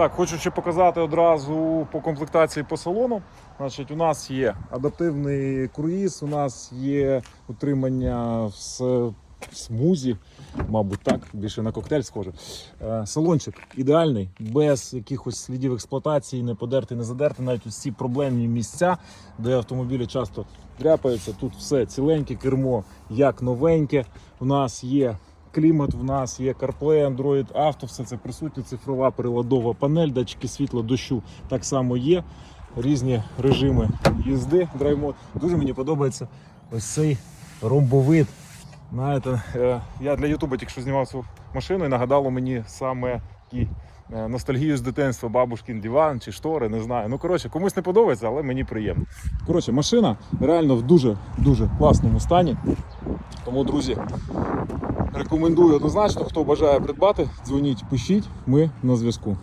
Так, хочу ще показати одразу по комплектації по салону. Значить, у нас є адаптивний круїз, у нас є утримання в смузі, мабуть, так, більше на коктейль схоже. Е, Салончик ідеальний, без якихось слідів експлуатації, не подерти, не задерти. Навіть ці проблемні місця, де автомобілі часто дряпаються. Тут все ціленьке, кермо як новеньке. У нас є клімат, в нас є CarPlay, Android Auto, все це присутнє, цифрова приладова панель, датчики світла, дощу так само є. Різні режими їзди, драйв-мод. Дуже мені подобається ось цей ромбовид. Знаєте, е, я для Ютуба тільки що знімав цю машину і нагадало мені саме такі е, ностальгію з дитинства, бабушкин диван чи штори, не знаю. Ну, коротше, комусь не подобається, але мені приємно. Коротше, машина реально в дуже дуже класному стані. Тому, друзі, рекомендую однозначно, хто бажає придбати, дзвоніть, пишіть, ми на зв'язку.